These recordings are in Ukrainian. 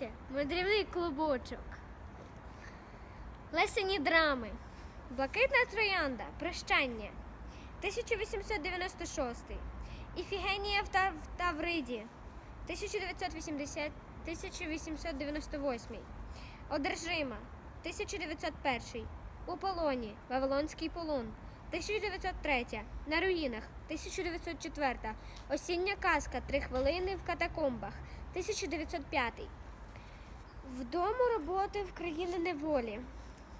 Леся, мандрівний клубочок. Лесені драми. Блакитна троянда. Прощання. 1896. Іфігенія в, в Тавриді. 1980 1898. Одержима. 1901. У полоні. Вавилонський полон. 1903. На руїнах. 1904. Осіння казка. Три хвилини в катакомбах. 1905. Вдому роботи в країни неволі.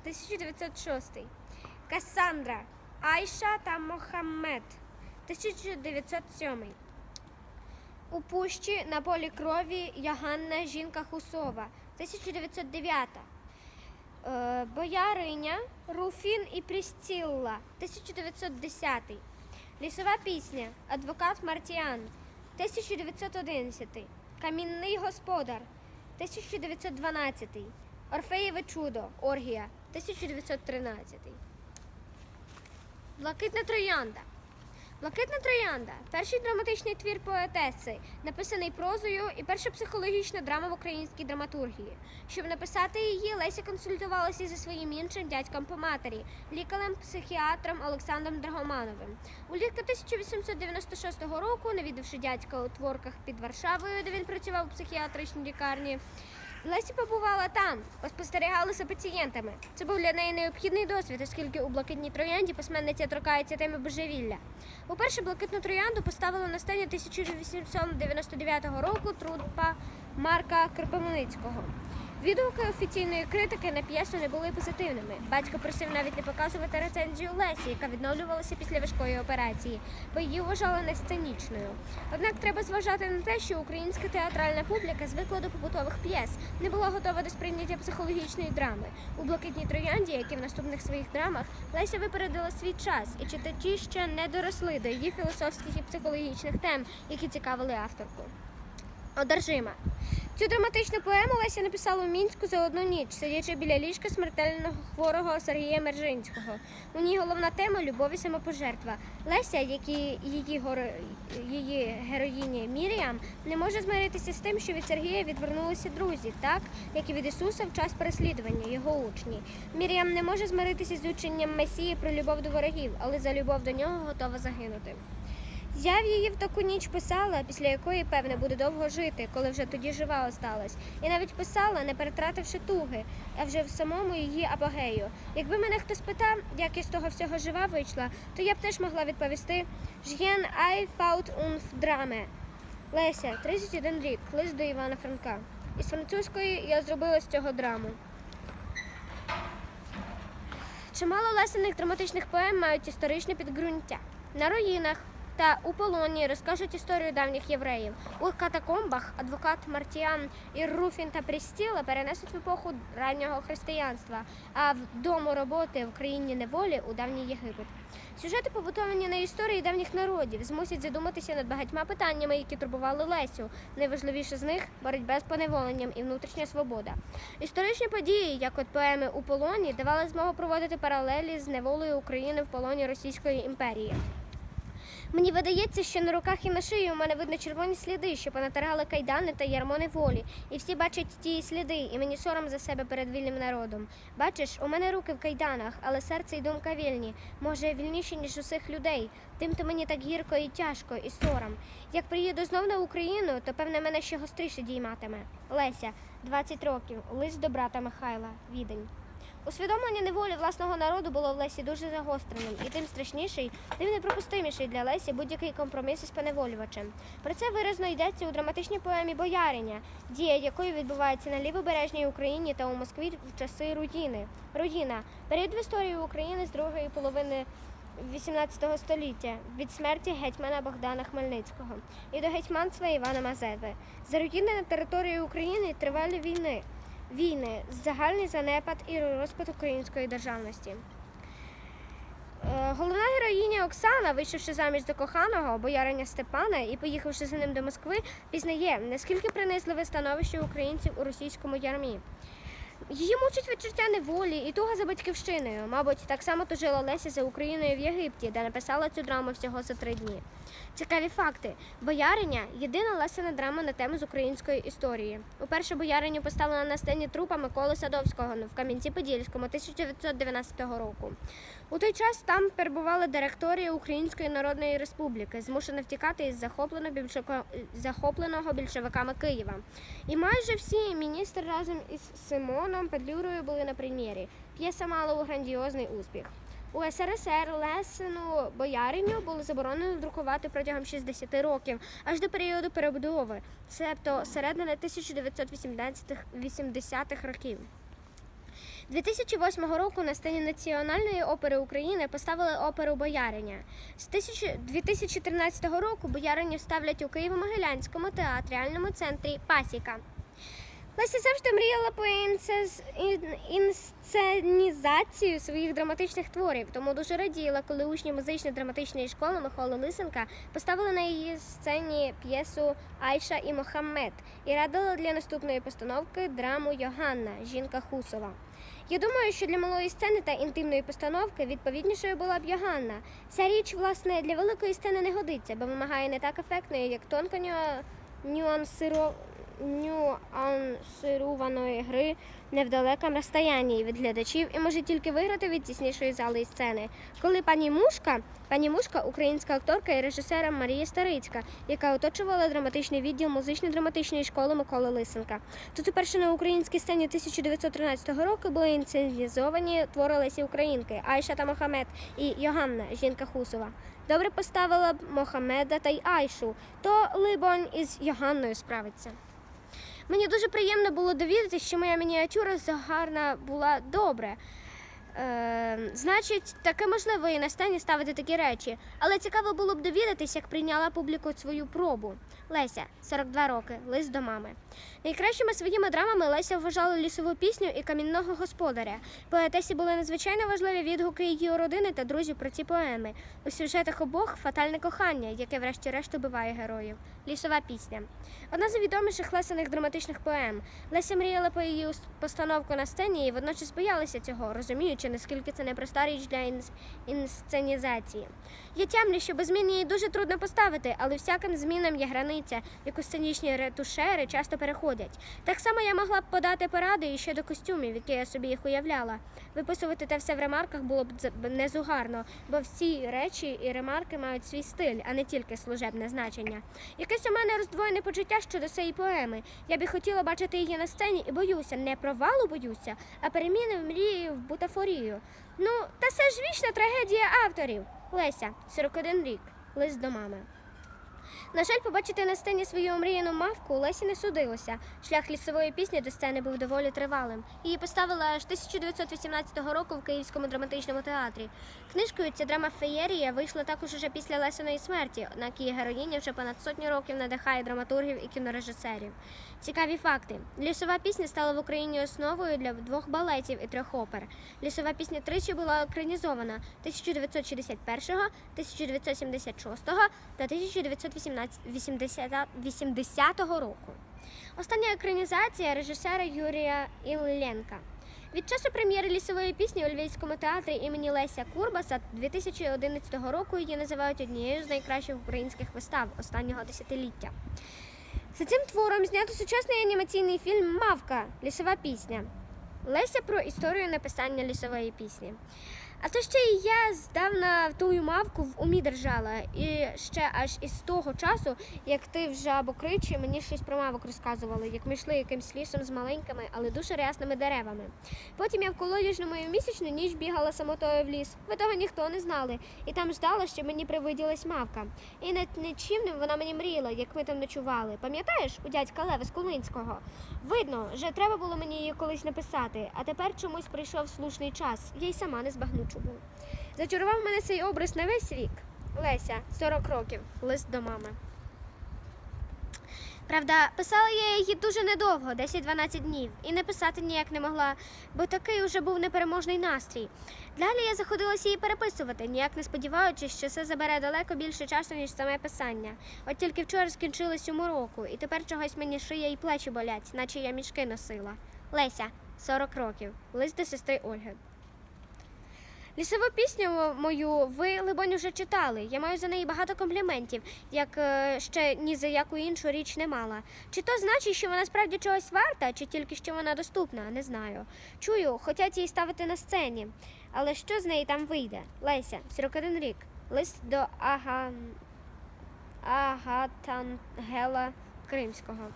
1906. Кассандра. Айша та Мохаммед. 1907. У пущі на полі крові Яганна жінка Хусова. 1909. Е, Бояриня Руфін і Прістілла. 1910. Лісова пісня. Адвокат Мартіан. 1911. Камінний господар. 1912. Орфеєве чудо. Оргія. 1913. Блакитна троянда. Блакитна троянда перший драматичний твір поетеси, написаний прозою і перша психологічна драма в українській драматургії. Щоб написати її, Леся консультувалася зі своїм іншим дядьком по матері, лікарем психіатром Олександром Драгомановим. Улітку 1896 року, навідавши дядька у творках під Варшавою, де він працював у психіатричній лікарні. Леся побувала там, поспостерігала пацієнтами. Це був для неї необхідний досвід, оскільки у блакитній троянді письменниця торкається теми божевілля. Уперше блакитну троянду поставили на сцені 1899 року трупа Марка Кропивницького. Відгуки офіційної критики на п'єсу не були позитивними. Батько просив навіть не показувати рецензію Лесі, яка відновлювалася після важкої операції, бо її вважали не сценічною. Однак треба зважати на те, що українська театральна публіка звикла до побутових п'єс, не була готова до сприйняття психологічної драми. У блакитній троянді, як і в наступних своїх драмах, Леся випередила свій час, і читачі ще не доросли до її філософських і психологічних тем, які цікавили авторку. Одержима. Цю драматичну поему Леся написала у мінську за одну ніч, сидячи біля ліжка смертельно хворого Сергія Мержинського. У ній головна тема любов і самопожертва. Леся, як і її, горо... її героїні Міріам, не може змиритися з тим, що від Сергія відвернулися друзі, так як і від Ісуса в час переслідування, його учні. Міріам не може змиритися з ученням Месії про любов до ворогів, але за любов до нього готова загинути. Я в її в таку ніч писала, після якої, певне, буде довго жити, коли вже тоді жива осталась. І навіть писала, не перетративши туги, а вже в самому її апогею. Якби мене хтось питав, як я з того всього жива вийшла, то я б теж могла відповісти «Ж'єн ай фаут унф драме». Леся, 31 рік, лист до Івана Франка. Із французької я зробила з цього драму. Чимало лесених драматичних поем мають історичне підґрунтя. На руїнах та у полоні розкажуть історію давніх євреїв. У катакомбах адвокат Мартіан і Руфін та Прістіла перенесуть в епоху раннього християнства, а в дому роботи в країні неволі у давній Єгипет. Сюжети, побутовані на історії давніх народів, змусять задуматися над багатьма питаннями, які турбували Лесю. Найважливіше з них боротьба з поневоленням і внутрішня свобода. Історичні події, як от поеми у полоні, давали змогу проводити паралелі з неволею України в полоні Російської імперії. Мені видається, що на руках і на шиї у мене видно червоні сліди, що понатирали кайдани та ярмо неволі. І всі бачать ті сліди, і мені сором за себе перед вільним народом. Бачиш, у мене руки в кайданах, але серце і думка вільні. Може, вільніші, ніж усіх людей. Тим то мені так гірко і тяжко, і сором. Як приїду знов на Україну, то певне мене ще гостріше дійматиме. Леся, 20 років, лист до брата Михайла, відень. Усвідомлення неволі власного народу було в Лесі дуже загостреним, і тим страшніший, тим неприпустиміший для Лесі будь-який компроміс із поневолювачем. Про це виразно йдеться у драматичній поемі Бояриня, дія якої відбувається на лівобережній Україні та у Москві в часи руїни. Руїна період в історії України з другої половини. 18 століття від смерті гетьмана Богдана Хмельницького і до гетьманства Івана Мазепи. За руїни на території України тривалі війни війни, загальний занепад і розпад української державності. Е, Головна героїня Оксана, вийшовши заміж до коханого бояриня Степана і поїхавши за ним до Москви, пізнає, наскільки принизливе становище українців у російському ярмі. Її мучить відчуття неволі і туга за батьківщиною. Мабуть, так само тужила Леся за Україною в Єгипті, де написала цю драму всього за три дні. Цікаві факти. Бояриня єдина Лесина драма на тему з української історії. Уперше бояриню поставлена на сцені трупа Миколи Садовського в Кам'янці-Подільському 1919 року. У той час там перебувала директорія Української Народної Республіки, змушена втікати із захоплено більшоко- захопленого більшовиками Києва. І майже всі міністри разом із Симоном Петлюрою були на прем'єрі. П'єса мала грандіозний успіх. У СРСР Лесину бояриню було заборонено друкувати протягом 60 років, аж до періоду перебудови, себто середини 1980-х років. 2008 року на сцені Національної опери України поставили оперу Бояриня. З 1000 2013 року бояриню ставлять у Києво-Могилянському театріальному центрі Пасіка. Леся завжди мріяла про інцез... ін- інсценізацію своїх драматичних творів, тому дуже раділа, коли учні музично-драматичної школи Миколи Лисенка поставили на її сцені п'єсу Айша і Мохаммед і радила для наступної постановки драму Йоганна Жінка Хусова. Я думаю, що для малої сцени та інтимної постановки відповіднішою була б Йоганна. Ця річ, власне, для великої сцени не годиться, бо вимагає не так ефектної, як тонко нюансиро... нюансированої гри невдалекому розстоянні від глядачів і може тільки виграти від тіснішої зали і сцени. Коли пані Мушка, пані Мушка, українська акторка і режисера Марія Старицька, яка оточувала драматичний відділ музично-драматичної школи Миколи Лисенка. Тут уперше на українській сцені 1913 року були інсценізовані твори Лесі Українки, Айша та Мохамед і Йоганна, жінка Хусова. Добре поставила б Мохамеда та й Айшу, то, либонь, із Йоганною справиться. Мені дуже приємно було довідатися, що моя мініатюра загарна була добре. Е, значить, таке можливо і на сцені ставити такі речі. Але цікаво було б довідатися, як прийняла публіку свою пробу. Леся, 42 роки, лист до мами. Найкращими своїми драмами Леся вважала лісову пісню і камінного господаря. Поетесі були надзвичайно важливі відгуки її родини та друзів про ці поеми. У сюжетах обох фатальне кохання, яке врешті-решт убиває героїв. Лісова пісня. Одна з відоміших лесених драматичних поем. Леся мріяла про її постановку на сцені і водночас боялася цього, розуміючи, наскільки це непроста річ для інс- інсценізації. Я тямлю, що без змін її дуже трудно поставити, але всяким змінам є границя, яку сценічні ретушери часто переходять. Так само я могла б подати поради і щодо костюмів, які я собі їх уявляла. Виписувати те все в ремарках було б незугарно, бо всі речі і ремарки мають свій стиль, а не тільки служебне значення. Якесь у мене роздвоєне почуття щодо цієї поеми. Я би хотіла бачити її на сцені і боюся, не провалу боюся, а переміни в мрії в бутафорію. Ну, та це ж вічна трагедія авторів. Леся, 41 рік, лист до мами. На жаль, побачити на сцені свою омріяну мавку Лесі не судилося. Шлях лісової пісні до сцени був доволі тривалим. Її поставили аж 1918 року в Київському драматичному театрі. Книжкою ця драма Феєрія вийшла також уже після Лесиної смерті, однак її героїня вже понад сотню років надихає драматургів і кінорежисерів. Цікаві факти: лісова пісня стала в Україні основою для двох балетів і трьох опер. Лісова пісня тричі була екранізована 1961, 1976 та 1980 року. Остання екранізація режисера Юрія Ілленка. Від часу прем'єри лісової пісні у Львівському театрі імені Леся Курбаса 2011 року її називають однією з найкращих українських вистав останнього десятиліття. За цим твором знято сучасний анімаційний фільм Мавка Лісова пісня. Леся про історію написання лісової пісні. А то ще й я здавна тую мавку в умі держала. І ще аж із того часу, як ти в жабокричі, мені щось про мавок розказували, як ми йшли якимсь лісом з маленькими, але дуже рясними деревами. Потім я в колодяжному і в місячну ніч бігала самотою в ліс. Ви того ніхто не знали. І там ждала, що мені привиділась мавка. І над нічим вона мені мріяла, як ми там ночували. Пам'ятаєш у дядька Лева з Кулинського? Видно, вже треба було мені її колись написати, а тепер чомусь прийшов слушний час. Я й сама не збагну чому. Зачарував мене цей образ на весь вік. Леся, 40 років, лист до мами. Правда, писала я її дуже недовго, 10-12 днів, і не писати ніяк не могла, бо такий уже був непереможний настрій. Далі я заходилася її переписувати, ніяк не сподіваючись, що це забере далеко більше часу, ніж саме писання. От тільки вчора скінчилось уму року, і тепер чогось мені шия і плечі болять, наче я мішки носила. Леся, 40 років. Лист до сестри Ольги. Лісову пісню мою ви, либонь, уже читали. Я маю за неї багато компліментів, як е, ще ні за яку іншу річ не мала. Чи то значить, що вона справді чогось варта, чи тільки що вона доступна, не знаю. Чую, хотять її ставити на сцені. Але що з неї там вийде? Леся, 41 рік. Лист до Ага... Агатангела Кримського.